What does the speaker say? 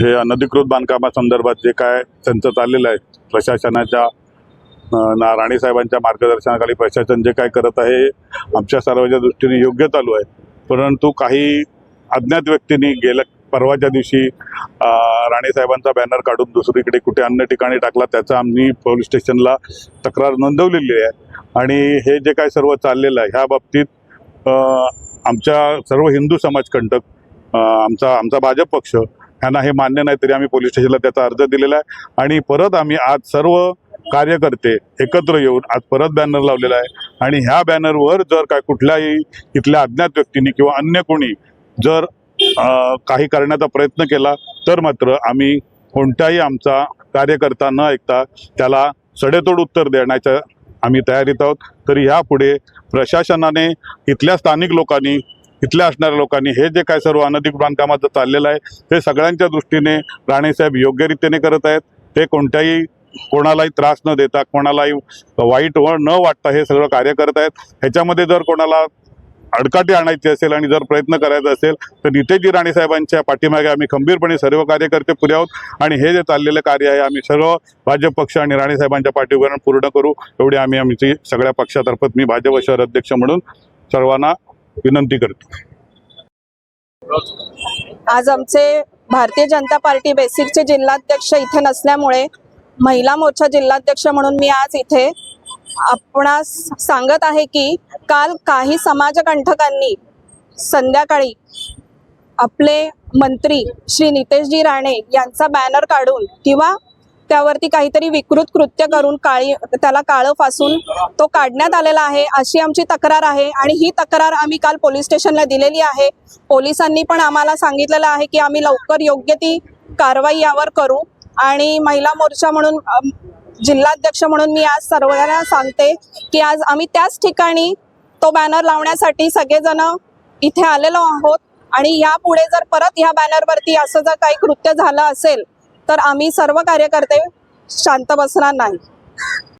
हे अनधिकृत बांधकामासंदर्भात जे काय त्यांचं चाललेलं आहे प्रशासनाच्या ना राणेसाहेबांच्या मार्गदर्शनाखाली प्रशासन जे काय करत आहे आमच्या सर्वांच्या दृष्टीने योग्य चालू आहे. परंतु काही अज्ञात व्यक्तींनी गेल्या परवाच्या दिवशी राणेसाहेबांचा बॅनर काढून दुसरीकडे कुठे अन्य ठिकाणी टाकला त्याचा आम्ही पोलीस स्टेशनला तक्रार नोंदवलेली आहे. आणि हे जे काय सर्व चाललेलं आहे ह्या बाबतीत आमच्या सर्व हिंदू समाजकंटक आमचा आमचा भाजप पक्ष यांना हे मान्य नाही तरी आम्ही पोलीस स्टेशनला त्याचा अर्ज दिलेला आहे. आणि परत आम्ही आज सर्व कार्यकर्ते एकत्र येऊन आज परत बॅनर लावलेला आहे. आणि ह्या बॅनरवर जर काय कुठल्याही इथल्या अज्ञात व्यक्तींनी किंवा अन्य कोणी जर काही करण्याचा प्रयत्न केला तर मात्र आम्ही कोणत्याही आमचा कार्यकर्ता न ऐकता त्याला सडेतोड उत्तर देण्याच्या आम्ही तयारीत आहोत. तर ह्यापुढे प्रशासनाने इथल्या स्थानिक लोकांनी इथल्या असणाऱ्या लोकांनी हे जे काय सर्व अनधिक बांधकामाचं चाललेलं आहे ते सगळ्यांच्या दृष्टीने राणेसाहेब योग्यरीतीने करत आहेत. ते कोणत्याही कोणालाही त्रास न देता कोणालाही वाईट व न वाटता हे सगळं कार्य करत आहेत. ह्याच्यामध्ये जर कोणाला अडकाटी आणायची असेल आणि जर प्रयत्न करायचा असेल तर नितेशजी राणेसाहेबांच्या पाठीमागे आम्ही खंबीरपणे सर्व कार्यकर्ते पुरे आहोत आणि हे जे चाललेलं कार्य आहे आम्ही सर्व भाजप पक्ष आणि राणेसाहेबांच्या पाठीवर पूर्ण करू. एवढी आम्ही आमची सगळ्या पक्षातर्फे मी भाजप शहर अध्यक्ष म्हणून सर्वांना विनंती करतो. आज आमचे भारतीय जनता पार्टी बेसिकचे जिल्हाध्यक्ष इथे नसल्यामुळे महिला मोर्चा जिल्हाध्यक्ष म्हणून मी आज इथे आपणास सांगत आहे की काल काही समाजकंठकांनी संध्याकाळी आपले मंत्री श्री नितेशजी राणे यांचा बॅनर काढून किंवा त्यावरती काहीतरी विकृत कृत्य करून काळी त्याला काळं फासून तो काढण्यात आलेला आहे. अशी आमची तक्रार आहे आणि ही तक्रार आम्ही काल पोलीस स्टेशनला दिलेली आहे. पोलिसांनी पण आम्हाला सांगितलेलं आहे की आम्ही लवकर योग्य ती कारवाई यावर करू आणि महिला मोर्चा म्हणून जिल्हाध्यक्ष म्हणून मी आज सर्वांना सांगते की आज आम्ही त्याच ठिकाणी तो बॅनर लावण्यासाठी सगळेजण इथे आलेलो आहोत आणि यापुढे जर परत ह्या बॅनरवरती असं जर काही कृत्य झालं असेल तर आम्ही सर्व कार्यकर्ते शांत बसणार नाही.